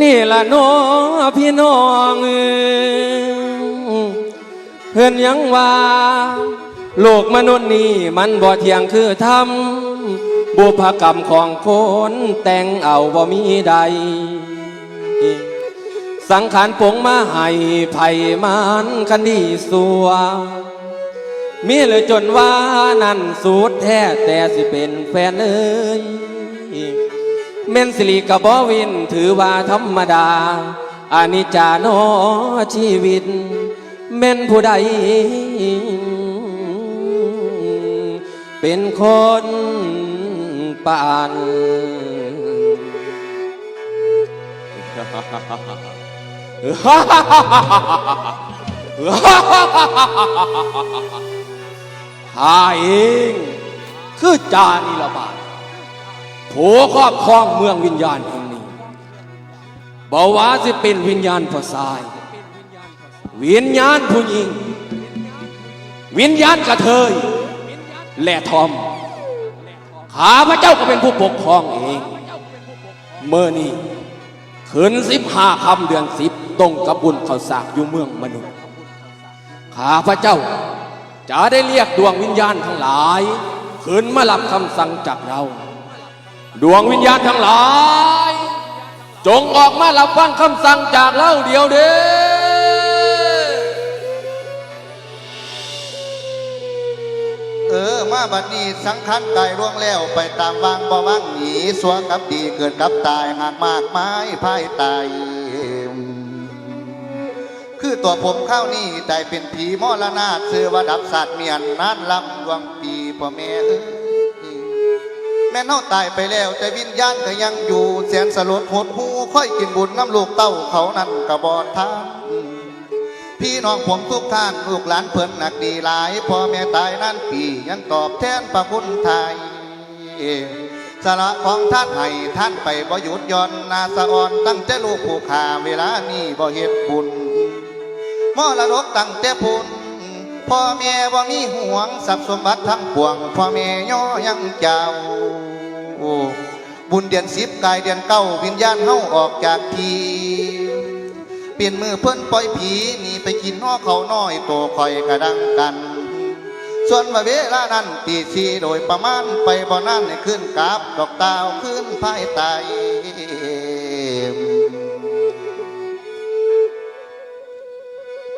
นี่ละน้อพี่น้องเอเพื่อนยังว่าโลกมนุษย์นี่มันบ่เที่ยงคือธรรมบุพกรรมของคนแต่งเอาบ่มีใด สังขารปงมาให้ไผ่มันคันดีสัวมีเลยจนว่านั่นสูตรแท้แต่สิเป็นแฟนเอ้ย เม่นสิริกับบวินถือว่าธรรมดาอานิจจาโนชีวิต เม่นผู้ใด เป็นคนปานข้าเอง คือจานิรบาท ผู้ครอบครองเมืองวิญญาณแห่งนี้บอกว่าสิเป็นวิญญาณผู้ชาย วิญญาณผู้หญิง วิญญาณกระเทย และทอม ข้าพระเจ้าก็เป็นผู้ปกครองเอง เมื่อนี้คืนสิบห้าคำเดือนสิบตรงกับบุญเขาสากอยู่เมืองมนุษย์ ข้าพระเจ้าจะได้เรียกดวงวิญญาณทั้งหลายขึ้นมารับคำสั่งจากเรา ดวงวิญญาณทั้งหลาย จงออกมารับฟังคำสั่งจากเราเดียวเด้เออ มาบัดนี้สังขารกายร่วงแล้วไปตามวางบ่ว่างหนีสัวกับดีเกิดกับตายหากมากไม้พ่ายตายคือตัวผมเข้านี่ใจเป็นผีมรณาเสือว่าดับสัตว์เมียนนานลำดวงปีพ่อแม่เอ้ แม่นเฮาตายไปแล้ว แต่วิญญาณก็ยังอยู่แสนสลดหดหูค่อยกินบุญน้ำลูกเต้าเขานั่นกระบอดทางพี่น้องผมทุกท่านลูกหลานเพิ่นหนักดีหลายพ่อแม่ตายนั่นปียังตอบแทนพระคุณไทยสละของท่านให้ท่านไปบ่หยุดย่อนนาสะออนตั้งแต่ลูกผู้ขาเวลานี้บ่เฮ็ดบุญมรดกตั้งแต่พุน พ่อแม่บ่มีห่วงทรัพย์สมบัติทั้งปวง พ่อแม่ย่อยังเจ้า บุญเดือนสิบกายเดือนเก้าวิญญาณเฮาออกจากทีเปลี่ยนมือเพิ่นปล่อยผีหนีไปกินห่อเขาน้อยโตคอยกระดังกัน ส่วนว่าเวลานั้นตีสีโดยประมาณไปบ่นั่นขึ้นกราบดอกตาวขึ้นภายใต้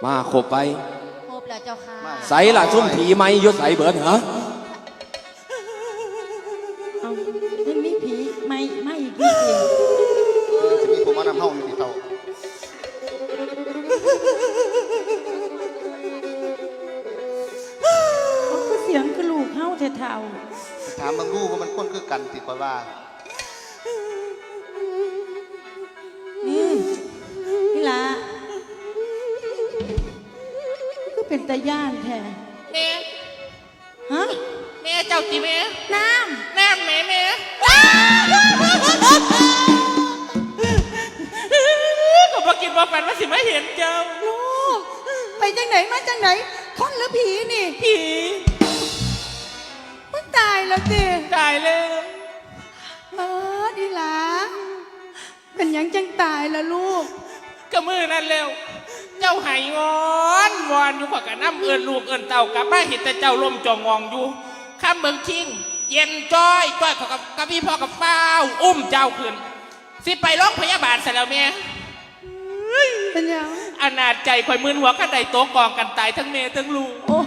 มาขบไป ใส่ละซุ่มผีไหมยศใส่เบิดเหรอ มาเห็นเจ้าำลูก ไปจังไหนมาจังไหน คนหรือผีนี่ผีมึงตายแล้วเด้ตายแล้วเออดีละเป็นหยังจังตายละลูก ก็มือนั่นแล้ว เจ้าไหายงอนวอนอยู่ขอกันน้ำเอินลูกเอินเต่ากลับมาเห็นแต่เจ้าล่มจองงองอยู่ข้ามเบิงชิง เย็นจ้อยจ้อยเขอกับกับพี่พ่อกับเฝ้าวอุ้มเจ้าขึ้น สิไปโรงพยาบาลเสร็จแล้วแม่ เป็นหยัง อนาจใจข่อยมืนหัวข้าใดโต๊ะกองกันตายทั้งเมทั้งลูกโอ้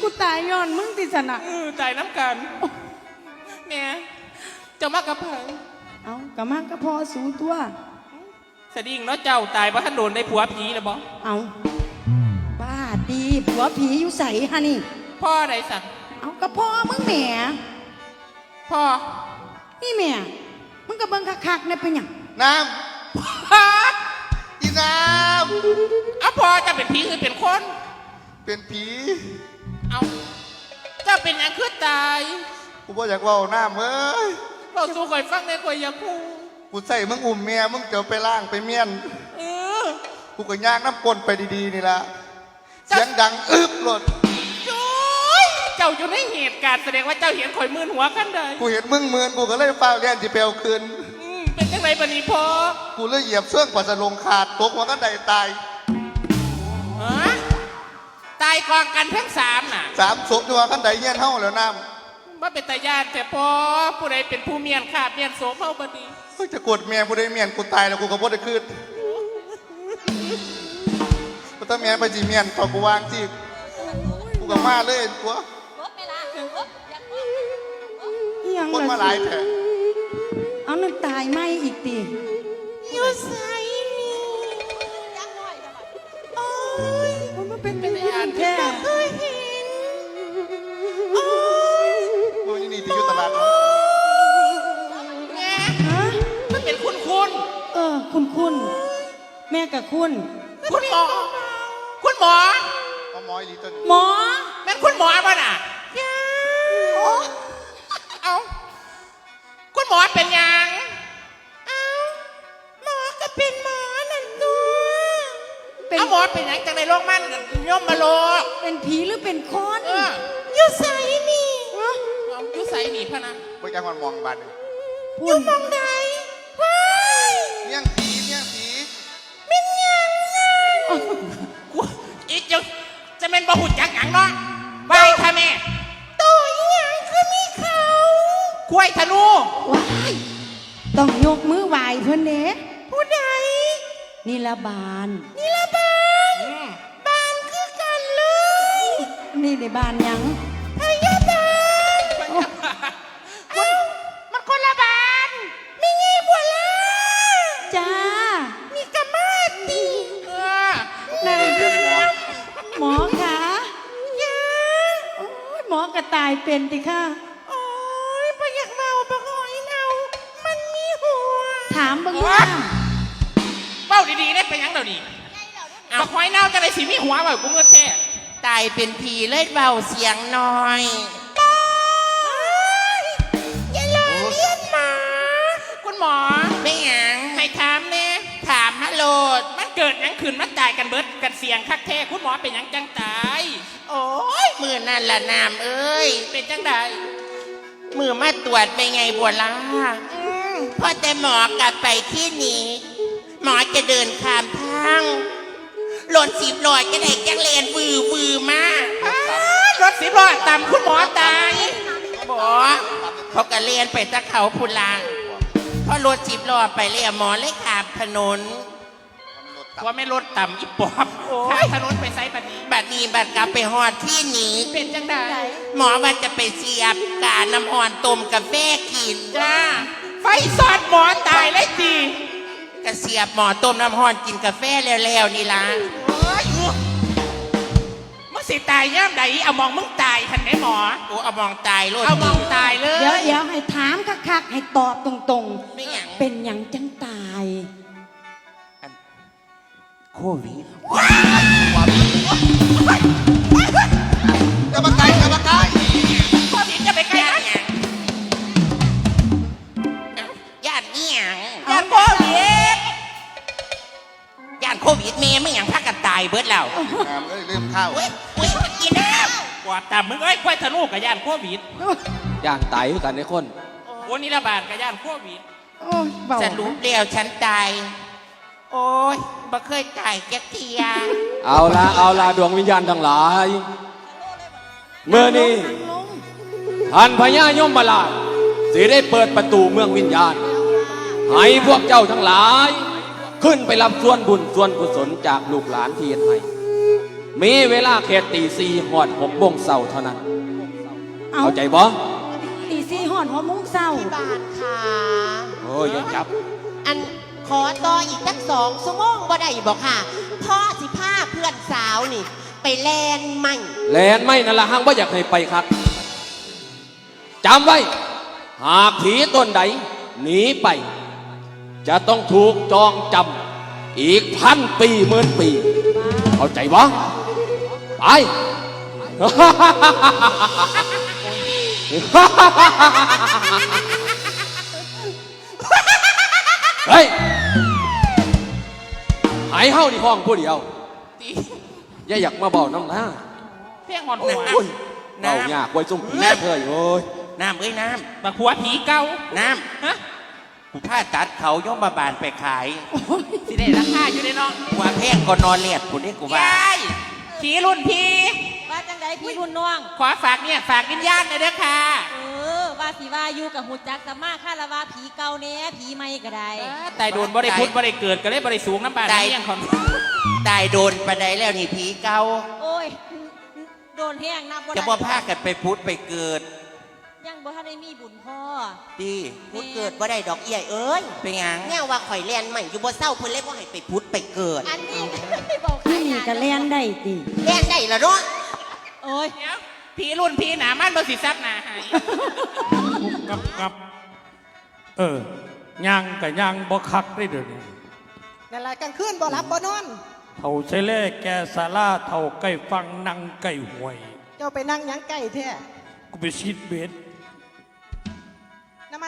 กูตายย้อนมึงติสนะเออตายน้ำกันแม่เจ้ามากับไผเอากะมันก็พอสูงตัวสดิ่งเนาะเจ้าตายเพราะท่านโดนได้ผัวผีนะบอเอาบ้าดีผัวผีอยู่ใสฮะนี่ พ่อใดสั่งเอากระพ่อมึงแหมพ่อนี่แหม่มึงก็เบิ่งคักๆเนี่ยเป็นหยังๆ น้พ่อำอีน้เอาพ่อจะเป็นผีคือเป็นคนำเป็นผีเอาเจ้าเป็นหยังคือตายกูบ่อยากเว่าน้ำเอ้ยเราสู้ข่อยฟังในข่อยอยากพูกูใส่มึงอุ่มเมียมึงเจอไปล่างไปเมียนเออกูก็ย่างน้ำกลนไปดีๆนี่ละเสียงดังอึบหลดจุ้ยเจ้าอยู่ในเหตุการณ์แสดงว่าเจ้าเห็นข่อยมืนหัวกันเลยกูเห็นมึงเมือนกูก็เลยเฝ้าเลียนจิเปลคืน อืไดบัดนี้พ่อกูเลยเหยียบเสื้องปัสลงขาดตกหัวกันไดตายฮะตายกองกันทั้งสามน่ะสามศพอยู่หัวกันไดเงี้ยนเฮาแล้วน้ว่าเป็นตาญาติแต่พ่อผู้ใดเป็นผู้เมียนขาบเมียนโสมเฮาบัดนี้ำเฮ้ยจะกดเมียกูได้เมียนกูตายแล้วกูก็บ่ได้คืนกูต้องเมียนไปจีเมียนต่อกูวางจีกูก็มาเลยกูอิหยังคนล่ะมาหลายแผล เอานั่นตายไหมอีกติอยู่ไสนี่โอ้ยมันเป็นเป็นวิตาญญาญาณติแท้เคยเห็นกูนี่นี่ที่อยู่ตลาดเนาะแม่ฮะมันเป็นคุณคุณเออ คุณคุณแม่กับคุณ คุณหมอ คุณหมอ เอาหมอยลีต้นหมอแม่นคุณหมอป่ะน่ะ มอเป็นหยังเอาหมอก็เป็นหมอนั่นตัวเป็นเอาหมอเป็นหยังจังในโลกมันย่อมมาโลกเป็นผีหรือเป็นคนเอออยู่ใส่นี่เอาอยู่ใส่นี่พะนะไปแกมันมองบันพูดมองใดว้ายเมี่ยงผีเมี่ยงผีเป็นหยังน่ะกูอีกจะจะเป็นบ่หุ่นจักหยังเนาะไปค่ะแม่ ควายธนู ว้ายต้องยกมือไหวเพื่อนเด้ผู้ใดนี่ละบานนี่ละบ้านบ้านคือกันเลยนี่ในบานหยังพยาบาลเอ้ามันคนละบ้านไม่งี้บัวละจ้ามีกระมาตีเออนาเรื่องหมอหมอคะโอ้ยหมอกระตายเป็นดิค่ะ ถามเบิ่งว่าเบ้าดีๆได้ไปยังเดี๋ยวนี้ปะหอยเน่าจะได้สิมีหัวแบบกูเงินแท้ตายเป็นผีเลยเบาเสียงน้อยอย่าลอเลียนหมา คุณหมอไม่หยังให้ถามแน่ถามฮัลโหลดมันเกิดหยังขึ้นมันตายกันเบิดกันเสียงคักแท้คุณหมอเป็นหยังจังตาย โอ้ยมือนั่นละนามเอ้ย เป็นจังใดมือมาตรวจไปไงบัวล่า พอแต่หมอกลับไปที่นี้ หมอจะเดินข้ามทางหล่นสีบลอยจะได้จังเลนวือวือมากรถสิบล้อต่ำคุณหมอตายบอเขาก็เลียนไปตะเขาพุลางพอรถจีบล้อไปเลยหมอเลยขามถนนว่าไม่รถต่ำอีปอบข้ามถนนไปไซปันนี้บัดนี้บัดกลับไปหอดที่นี้เป็นจังใดหมอว่าจะไปเสียบกาน้ำอ่อนต้มกาแฟกินจ้า ไฟสอดหมอตายเลยจีกระเสียบหมอต้มน้ำอ่อนกินกาแฟแล้วๆนี่ล่ะโอ้ยมึงสิตายย่ามใดเอามองมึงตายทันไหมหมอ โอ้เอามองตายโลดเอามองตายเลเดี๋ยวยเดี๋ยวให้ถามคักๆให้ตอบตรงไม่หยังๆ เป็นหยังจังตาย โควิดจะมาไกลจะมาไกลพ่ วิดเมย์ไม่หยังพักกันตายเบิดแล้วงามก็เลยลืมข้าวเว้ยเว้ยกินน้กว่าตามมึงเอ้ยควายธนูกับย่านโควิดย่านตายคือกันในคนโอ้นี่ระบาดกับย่านโควิดโอ้ยเบาำสรุปแล้วฉันตาย โอ้ยบ่เคยตายแกเทียเอาละเอาละดวงวิญญาณทั้งหลายเมื่อนี้ท่านพญายมมาลาชสิได้เปิดประตูเมืองวิญญาณ ให้พวกเจ้าทั้งหลาย ขึ้นไปรับส่วนบุญส่วนกุศลจากลูกหลานที่เฮ็ดให้มีเวลาแค่ตีสี่หอดหกโมงเช้าเท่านั้น เอาเข้าใจบ่ตีสี่หอนหัวมุ้งเศร้าบาทค่ะโอ้ยอยังจับ อันขอต่ออีกตั้งสองชั่วโมงบ่ได้บอกค่ะ พ่อสิพาเพื่อนสาวนี่ ไปแลนใหม่ แลนไม่นั่นละหังว่าอยากให้ไปครับจำไว้ หากผีตนใดหนีไป จะต้องถูกจองจำอีกพันปีหมื่นปี เข้าใจบ่ไปเฮ้ยหายเฮาที่ห้องผู้เดียวตีอย่าอยากมาเบาน้ำหน้าเพียงหอนหัวโอ้ยเบายากไว้จุ่มผีแน่เพื่อยโอ้ยน้ำเอ้ยน้บักหัวผีเก่าำน้ฮะำผ้าตัดเขาย่อมมาบานไปขายสิได้ราคาอยู่ในเนาะกว่าแพงก็นอนเลียดกูนี่กูว่ายายผีรุ่นพี่ ว่าจังใดพี่รุ่นน้อง ขอฝากเนี่ยฝากวิญญาณหน่อยเด้อค่ะ เออ ว่าสิว่าอยู่กับหูจักสมมาค่าละว่าผีเก่าแน่ผีใหม่ก็ได้แต่โดนบ่ได้พุทธบ่ได้เกิดก็เลยบ่ได้สูงน้ำบาดได้นี้ยังของตายโดนปะไดแล้วนี่ผีเก่าโอ้ย โดนแห้งนับบ่จะได้บ่พากันไปพุทธไปเกิด ยังบ่ทันได้มีบุญพ่อ ดีพุดเกิดบ่ได้ดอกเอี้ยเอ้ยเป็นหยังแง่ว่าข่อยแลนใหม่อยู่บ่เศร้าเพิ่นเลยบ่ให้ไปพุดไปเกิดอันนี้บอกใครนี่ก็เล่นได้ติแลนได้ละเนาะโอ้ยเดี๋ยวผีรุ่นพี่หนามันบ่สิซับหนาหายกับกับเออย่างกับย่างบ่คักได้เดี๋ยวนี้นั่นแหละกลางคืนบ่หลับบ่นอนเท่าใช้เล่แกสาลาเท่าไก่ฟังนั่งไก่หวย เจ้าไปนั่งหยังใกล้แท้กูไปชิดเบ็ดนมั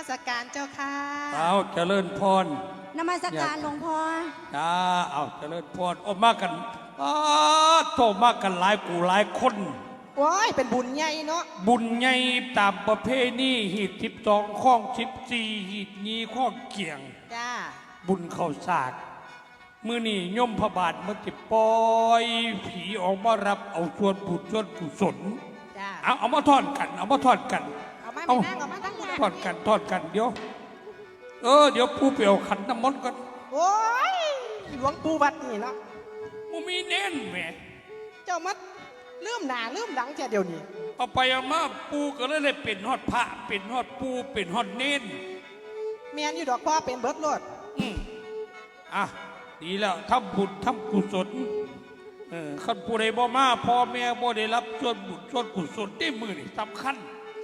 สการเจ้าค่ะเอาเจริญพรนมัสการหลวงพ่อจ้าเอาเจริญพรโอ้มากันอ้าโตมากันหลายกูหลายคนโอ้ยเป็นบุญใหญ่เนาะบุญใหญ่ตามประเพณีหีดทิบสองข้องทิบสี่หีดนี้ข้องเกี่ยงจ้าบุญเข้าสากมือนี่ย่อมพระบาทมันติปล่อยผีออกมารับเอาชวนบุญชวนกุศลจ้าเอาเอามาทอดกัน เอามาทอดกัน เอามาเอาไปนั่งเอามานั่ง ทอดกันทอดกันเดี๋ยว เออ เดี๋ยวผู้เปรียวขันน้ำมนต์กันโอ้ยหลวงปู่วัดนี่เนาะมูมีเน้นแหมเจ้ามัดลืมหน้าลืมหลังแท้เดี๋ยวนี้เอาไปเอามาปูก็เลยเลยเป็นฮอดพระเป็นฮอดปูเป็นฮอดเน้นแมนอยู่ดอกพ่อเป็นเบิดโลดอืมอะดีแล้วทำบุญทำกุศลเออขันผู้ใดบ่มาพ่อแม่บ่ได้รับส่วนบุญส่วนกุศลที่มือนี่สำคัญ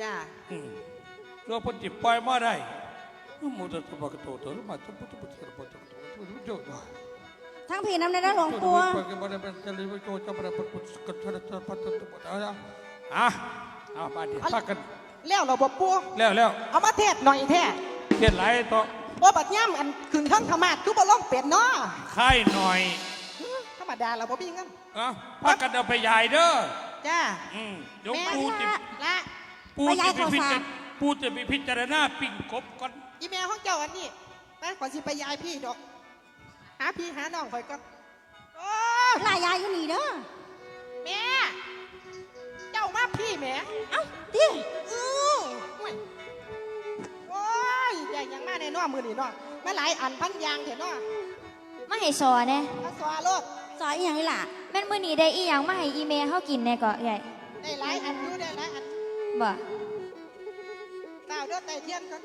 จ้าอืม ตัวพนจิปล่อยมาได้มุดตตะปะกะโตตระมาตุปุตุปุตระปะตุตุปุตุโจโจทั้งพี่น้ำในนะหลวงปู่อะเอาบาดเดียวพักกันแล้วเราบ่ปู่แล้วแล้วเอามาเทศหน่อยแท้เทียนไหลต่อว่าบัดย่ำอันขึ้นข้างธรรมาสคือบ่ล่องเป็ดเนาะค่หน่อยธรรมดาเราบ่มีเงินอะพักกันเอาไปยายเด้อจ้าอืมเดี๋ยวแม่ปูจะละปูจะไปพิจาร ปูจะไปพิจารณาปิ่งกบก่อน อีแม่ของเจ้าอันนี้ไปขอสิไปยายพี่ดอก หาพี่หาน้องข่อยก่อนโอ้ยลายายอยู่นี่เด้อแม่ เจ้ามาพี่แม่เอ้าดิอือโอ้ยโอ้ยใหญ่ยังมาในน้อมือนี่น้อมาหลายอันพันอยางเถอะน้อมาให้สอแน่มาสวาโลดซอยอหย่างนี้ล่ะแม่นมื้อนี้ได้อีหยังมาให้อีเมลเฮากินแน่ก็ใหญ่ได้หลายอันอยู่ได้หลายอันบ่ เต้าเด้อไต่เทียนก่อน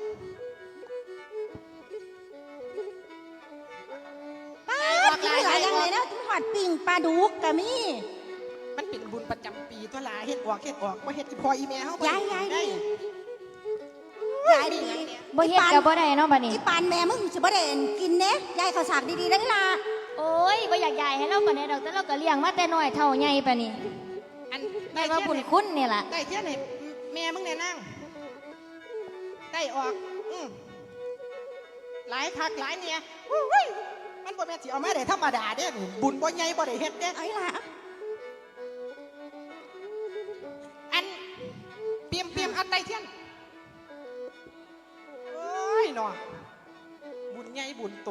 ป้าดกินหลายอย่างเลยนะหอดปิ่งปลาดุกกะมีมันเป็นบุญประจำปีตัวหลาเฮ็ดออกเฮ็ดออกบ่เฮ็ดอีพออีแม่เฮาบ่ยายยายได้ดิยายดีบ่เฮ็ดก็บ่ได้เนาะบัดนี้อีปานแม่มึงสิบ่ได้กินเด้ยายข้าวสากดีๆได้ล่ะโอ้ยบ่อยากใหญ่ให้เราปานใดดอกแต่เราก็เลี้ยงมาแต่น้อยเท่าใหญ่ปานนี้อันได้ว่าเทียบุญให้คุณนี่ล่ะได้เทียนให้แม่มึงเนี่ยนั่ง ได้ออกอืมหลายคักหลายเนี่ยอุ้ยมันบ่แม่นสิเอามาได้ธรรมดาเด้นี่บุญบ่ใหญ่บ่ได้เฮ็ดเด้เอาอีหล่ะอันเปียมเปียมอันใดเทียนโอ้ยหนอบุญใหญ่บุญโต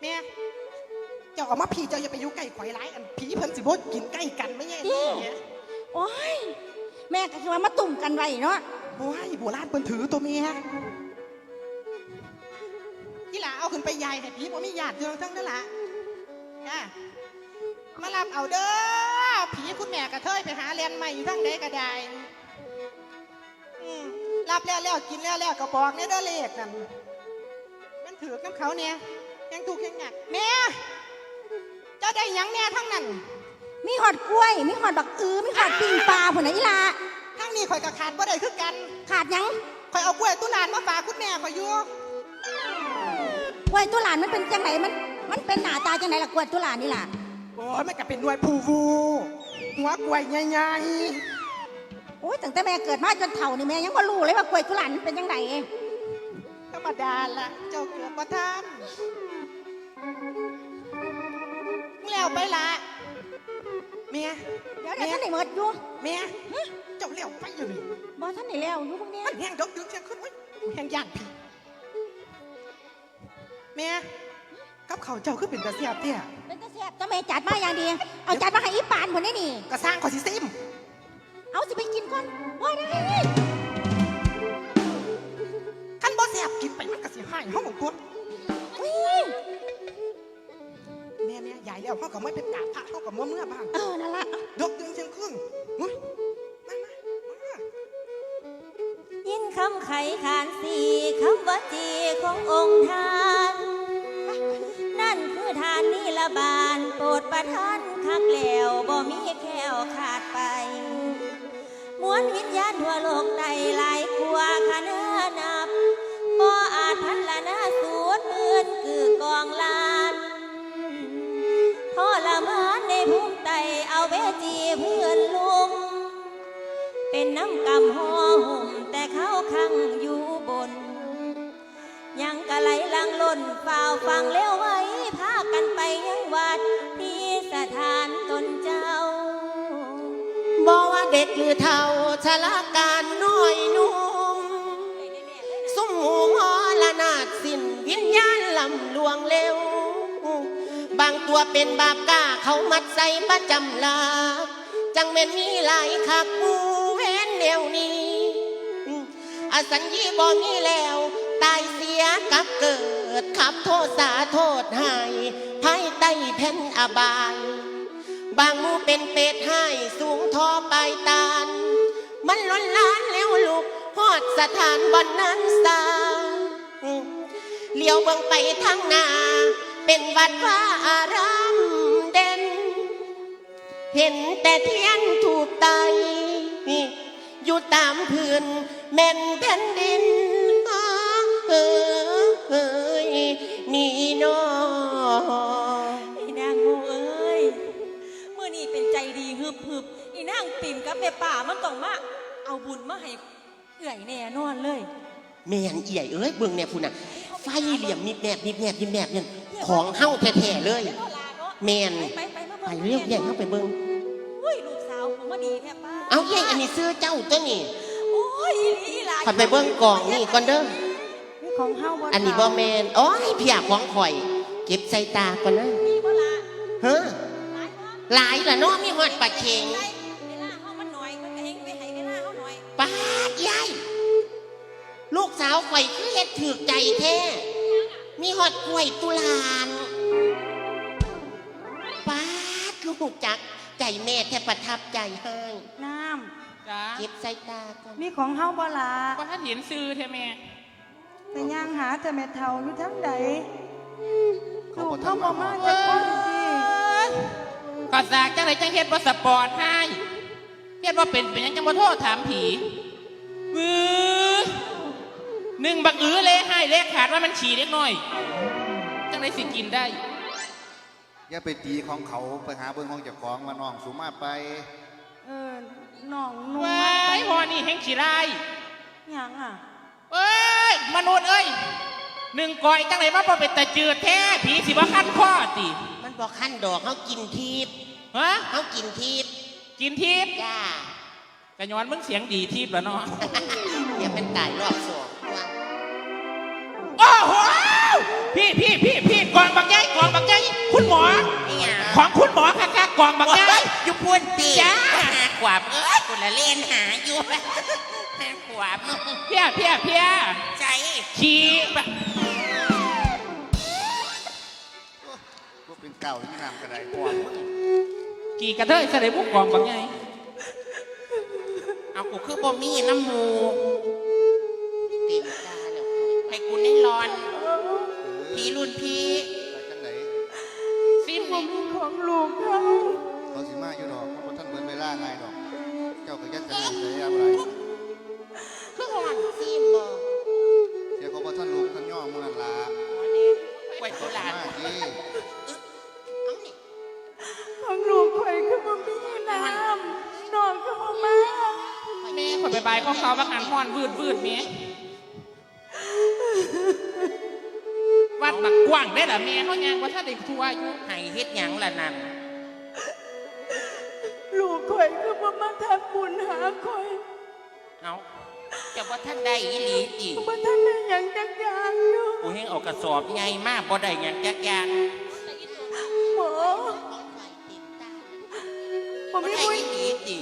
แม่เจ้าเอามาพี่เจ้าอย่าไปอยู่ใกล้ข่อยหลายอันผีเพิ่นสิบ่กินใกล้กันไม่แย่นี่แหมโอ้ย แม่ก็คือว่ามาตุ่มกันไว้เนาะ โอ้ยโบราณเพิ่นถือตัวเมียนี่ล่ะเอาขึ้นไปยายให้ผีบ่มีญาติเจอทั้งนั้นล่ะจ้ามารับเอาเด้อผีคุณแม่กระเทยไปหาเรียนใหม่อยู่ทั้งใดก็ได้อืมรับแล้วแล้วกินแล้วแล้วก็บอกเนี่ยเด้อเลขนั่นมันถือกับเขาเนี่ยยังถูกยังหยักแม่เจ้าได้หยังแน่ทั้งนั้นมีหอดกล้วย มีหอดบักอือ มีหอดปิงปลาพุ่นน่ะอีล่ะ นี้ข่อยก็ขาดบ่ได้คือกัน ขาดหยังข่อยเอากล้วยตุลานมาฝากคุณแม่ข่อยอยู่กล้วยตุลานมันเป็นจังไหนมัน มันเป็นหน้าตาจังไหนล่ะกล้วยตุลานนี่ล่ะโอ้ยมันก็เป็นหน่วยผูวูหัวกล้วยใหญ่โอ้ยตั้งแต่แม่เกิดมาจนเฒ่านี่แม่ยังบ่รู้เลยว่ากล้วยตุลานมันเป็นจังไหนๆธรรมดาละเจ้าเกิดมาท่านแล้วไปละเมียเดี๋ยวเดี๋ยวท่านได้เมิดอยู่เมียเจ้าเร็วไปอยู่นี่บอท่านไหนแล้วอยู่พวกเนี้ยมันแห้งดอกดึกเชียงขึ้นโอ้ยกูแห้งย่านผีแม่กับเขาวเจ้าคือเป็นตาเสียบเตี้ยเป็นตาแซ่บเจ้าแม่จัดมาอย่างดี เอาจัดมาให้อีปานคนนี้นี่ก็สร้างขอสิซิมเอาสิไปกินก่อนว่าได้คันบ่เสียบกินไปมันก็สิหายห้องตัวแม่แม่ใหญ่แล้วเขาก็ไม่เป็นกาพระเขาก็มัวเมื่อบ้าง เออนั่นละดอกดึงเชียงขึ้นอุ้ย ไขขานสีคำว่าจีขององค์ท่าน นั่นคือทานนิละบานโปรดประทานคักแล้วบ่มีแควขาดไป มวลวิญญาณทั่วโลกใดหลายกว่าคณะนับบ่อาจพันละนาสูญเมื่อนคือกองลานทรมานในภูมิไตเอาเวจีเพื่อนลุมเป็นน้ำกำห่อหุ่ม แต่เขาขังอยู่บน ยังกะไหลลังล่นเฝ้าฟังเลี้ยวไว้ พากันไปยังวัดที่สถานตนเจ้าบอกว่าเด็กหรือเท่าชะลาการน้อยนุ่มสุมหูหอละนาดสิ้นวิญญาณลำลวงเร็ว บางตัวเป็นบาปกล้าเขามัดใส่ประจำลาจังแม่นมีหลายคักกูเว้นแนวนี้ อสัญญีบ่มีแล้ว ตายเสียกับเกิดขับโทษสาโทษให้ภายใต้แผ่นอบาย บางมูเป็นเป็ดให้สูงทอปลายตาลมันล้นล้านแล้วลูกฮอดสถานบนนั้นสาเลี้ยวเบิ่งไปทางนาเป็นวัดว่าอารามเด่น เห็นแต่เทียนถูกไต อยู่ตามพื้นแม่นแผ่นดินอ้าเอ้ยเอ้ยนี่นออีนางโมเอ้ยเมื่อนี้เป็นใจดีฮึบฮึบอีนางปิ่มกับแม่ป่ามันต้องมาเอาบุญมาให้เอื่อยแน่นอนเลยแม่นเอี่ยเอ้ยเบิ่งแน่พุ่นน่ะไฟเหลี่ยมมีแมบมีแมบมีแมบเนี่ยของเฮาแท้ๆเลย แม่นไปไปมาไปเรียกใหญ่เข้าไปเบิ่ง เอาใหญ่อันนี้ซื้อเจ้าตัวนี่โอ้ยอีหลีอีหลาขัดไปเบิ่งกล่องนี่ก่อนเด้อ ของเฮาบ่อันนี้บ่แมนโอ้ยเพียของข่อย เก็บใส่ตาก่อนนะมีบ่ล่ะเฮ้อหลายบ่หลายละเนาะมีฮอดปลาเค็งเวลาเฮามันหน่อยมันก็เฮงไปให้เวลาเฮาหน่อยปาดยายลูกสาวข่อยคือเฮ็ดถูกใจแท้มีฮอดกล้วยตุลานปาดคือหูจัก ใจแม่แทบประทับใจให้น้จ้าเก็บใส่ตาก่อนำมีของเฮาบ่ล่ะก็ท่านเห็นซื้อใช่ไหมแต่ย่างหาแต่แม่เฒ่าอยู่ทั้งใดลูกทัเฮาบ่มามาจากคนดีก็สากจังไรจังเฮ็ดว่าสปอร์ตให้เฮ็ดว่าเป็นเป็นหยังจังบ่โทษถามผีมือหนึ่งบักอื้อเลยให้เลขขาดว่ามันฉี่เล็กน้อย จังไรสิกินได้ อย่าไปตีของเขาไปหาเบิ่งของเจ้าของมาน้องสุมาไป เออน้องนุ่ว้ายพอนี่แห้งขี้ไรายหยังอะเอ้ยมนุษย์เอ้ยหนึ่งก่อยจังไรมาพอเป็นตะจืดแท้ผีสิบ่ขั้นข้อติมันบอกขั้นดอกเขากินทิพย์ฮะเขากินทิพย์กินทิพย์จ้ากะย้อนมึงเสียงดีทิพย์แล้วเนาะอย่าเป็นตายรอบสองว่าโอ้โหพี่พี่พี่ นี่อะของคุณหมอค่ะค่ะกองบักใหญ่อยู่พูนตีจ้า หาขวบเอ้ยกูละเล่นหาอยู่หาขวบเพี้ยเพี้ยเพี้ยใจขี่บะพวกเป็นเก่าที่นำกระไดพวกกี่กระเทยใส่บุกกองบักใหญ่เอากูคือบ่มีน้ำหมูเต็มตาแล้วให้กูได้ร้อนพีรุ่นพี่ บ่นี่มีของลูกเฮาเขาสิมาอยู่ดอกเพราะท่านเบิ่นเวลาง่ายดอก เจ้าก็ยัดจะให้ใส่อะไรคือหอนซีมบอกเดี๋ยวเขาบ่ท่านลูกท่านย่อมูนันลาไว้เขากูสิหลานมาที่เอานี่ของลูกข่อยคือบ่มีน้ำน้องคือบ่มาแม่คนไปบายของเขาบักหันห้อนวืดวืดเมี กกว้างได้เหรอแม่เขายังว่าถ้าเด็กทัวร์อยู่ให้เฮ็ดหยังล่ะนั่นลูกข่อยก็บ่มาทำบุญหาข่อยเอาจะว่าท่านได้อีหลีอีบ่ทันได้หยังจักอย่างอยู่กูเฮงเอากระสอบไงมากบ่ได้หยังจักอย่างหมอบ่บ่มีได้ผู้อีหลีอี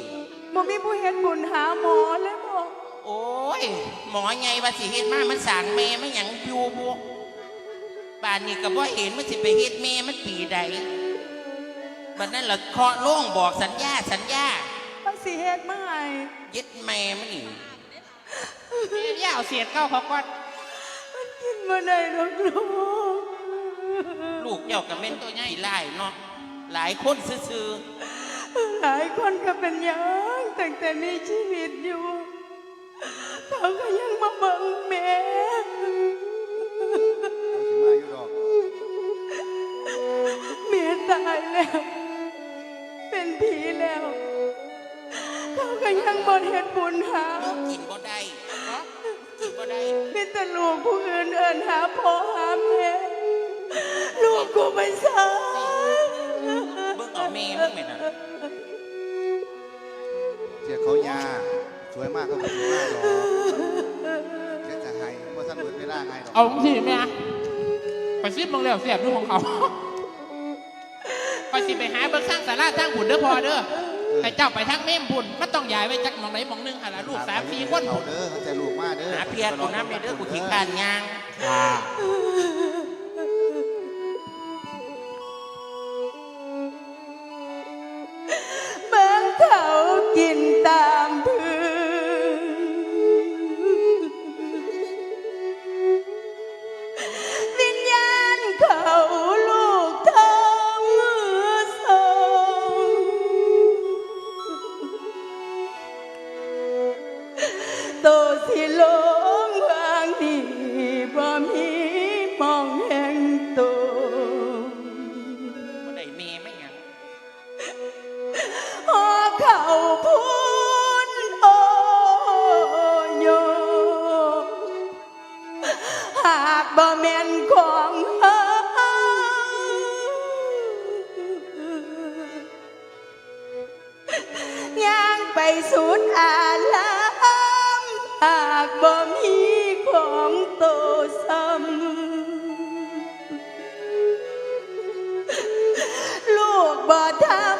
บ่มีผู้เฮ็ดบุญหาหมอเลยบ่โอ้ย หมอไงว่าสิเฮ็ดมามันสางแม่มันหยังอยู่บ่ บ้านนี้ก็บ่เห็นมันสิไปเฮ็ดแม่มันปีใดบัดนั้นล่ะเคาะโล่งบอกสัญญาสัญญาว่าสิเฮ็ดมาให้ยึดแม่มันนี่ย่าเอาเสียดเก้าเขาก่อนมันกินบ่ได้หรอกลูกลูกเจ้าก็เป็นตัวใหญ่หลายเนาะหลายคนซื่อหลายคนก็เป็นหยังตั้งแต่มีชีวิตอยู่ เขาก็ยังมาเบิ่งแม่ายแล้ว เป็นผีแล้ว เขาก็ยังบ่เฮ็ดบุญหาๆลูกกินบ่ได้เนาะกินบ่ได้มีแต่ลูกผู้อื่นเอินหาพ่อหาแม่ลูกกูไม่ทราบเบิ่งเอาแม่มึงแม่น่ะเสียเขายาสวยมากก็สวยมากหรอกแค่จะให้ว่าท่านเปิดไม่ได้ให้หรอกเอาที่แม่ไปซิบมึงแล้วเสียบดูของเขา ไปสิไปหาเบิ่งสร้างสาราสร้างบุญเด้อพอเด้อแต่เจ้าไปทางเม่มบุญมันต้องย้ายไว้จักหมองไหนหมองหนึงหั่นล่ะลูกสามสี่คนเขาเด้อเขาใจลูกมากเด้อ หาเพียรกูน้ำในเด้อกูทิ้งการยางเามหากบ่มีของโตซ้ำลูกบ่ทำ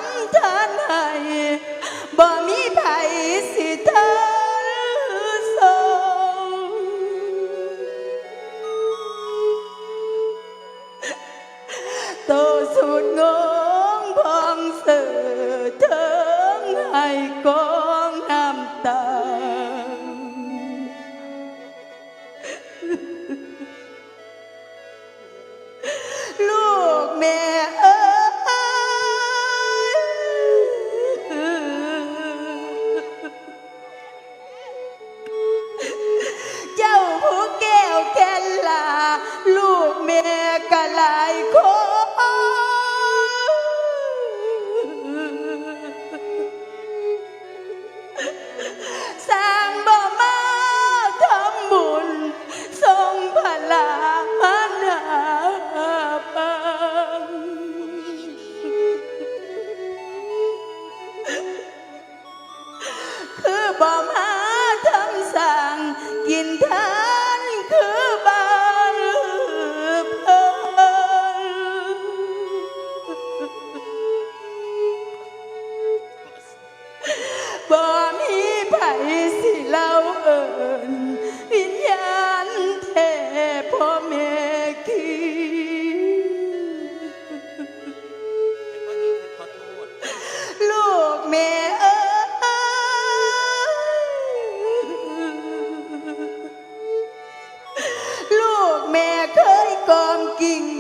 อ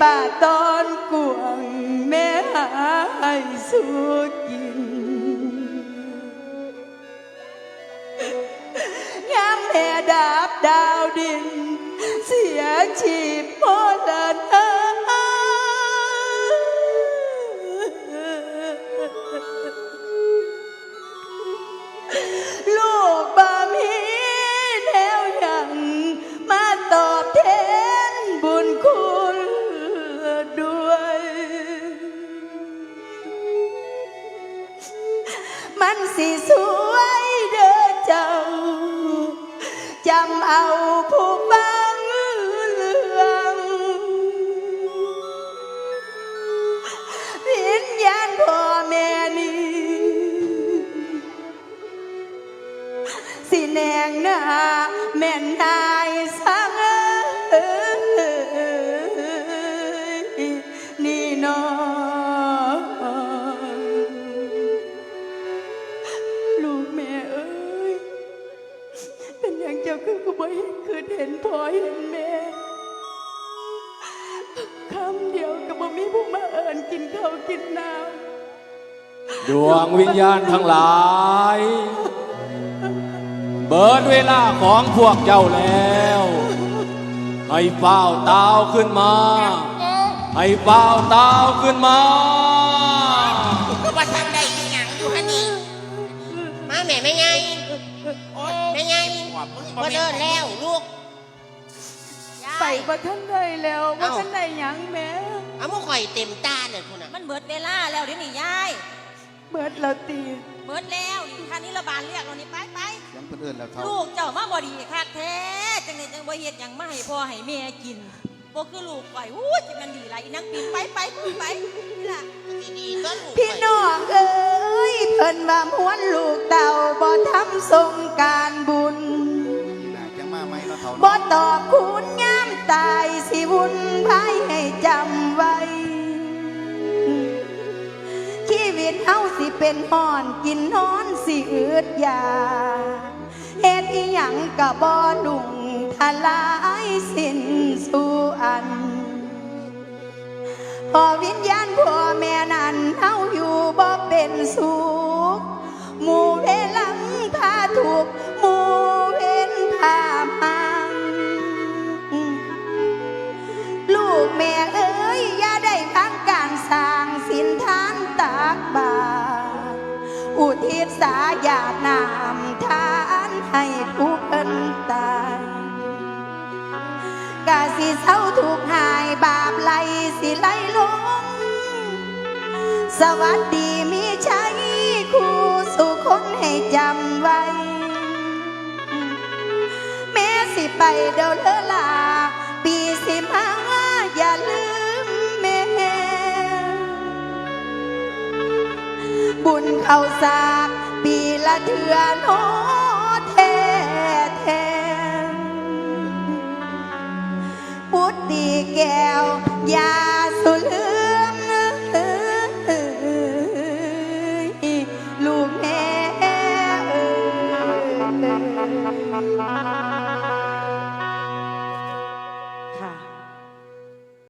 ป่าตอนกวางแม่หาให้สู้ เอาผู้ฟังเรื่องวิญญาณพ่อแม่นี้สิแนงหน้าแม่นตา ดวงวิญญาณทั้งหลาย เบิดเวลาของพวกเจ้าแล้วให้เฝ้าตาวขึ้นมาให้เฝ้าตาวขึ้นมาก็ว่าทำได้อีหยังอยู่ฮะนี่มาแม่ไม่ไงไม่ไงพอเดินแล้วลูกำไปบ่ทันได้แล้วบ่เอ้าทันได้หยังแม่เอามุข่อยเต็มตาเลยคุณน่ะมันเบิดเวลาแล้วเดี๋ยวนี้ยาย เบิดเราตีเบิดแล้วนี่ท่านนี้ระบาลเรียกเรานี่ไปไปเสียงเพื่นเอนแล้วเท่าลูกเจ้ามาบ่ดีคักแท้จังไดจังบ่เฮ็ดหยังมาให้พ่อให้แม่กินบ่คือลูกข่อยอู้จะมันดีหลายอีนักปีนไปไปไปนี่ล่ะดีๆก็ลูกพี่น้องเอ้ยเพิ่นว่าม้วนลูกเต่าบ่ทำสงกรารบุญนี่นะจังมาไหมเนาะเท่าบ่เนาะตอบคุณยามตาย เป็นห่อนกินนอนสิอืดยาเฮ็ดอีหยังก็บ่ลุงทลายสิ้นสู่อัน พอวิญญาณพ่อแม่นั้นเฮาอยู่บ่เป็นสุขหมู่เวลังพาถูกหมู่เวนพาพังลูกแม่เอ้ย อย่าได้พังการสร้างสินทานตากบา อุทิศสาญาตินามทานให้ผู้เพิ่นตายกาสิเศร้าถูกข์หายบาปไหลสิไหลลง สวัสดีมีชัยคู่สู่คนให้จำไว้ แม้สิไปเดาเลอลา บุญเข้าสากปีละเถื่อโนเทเท้พุทธีแก้วยา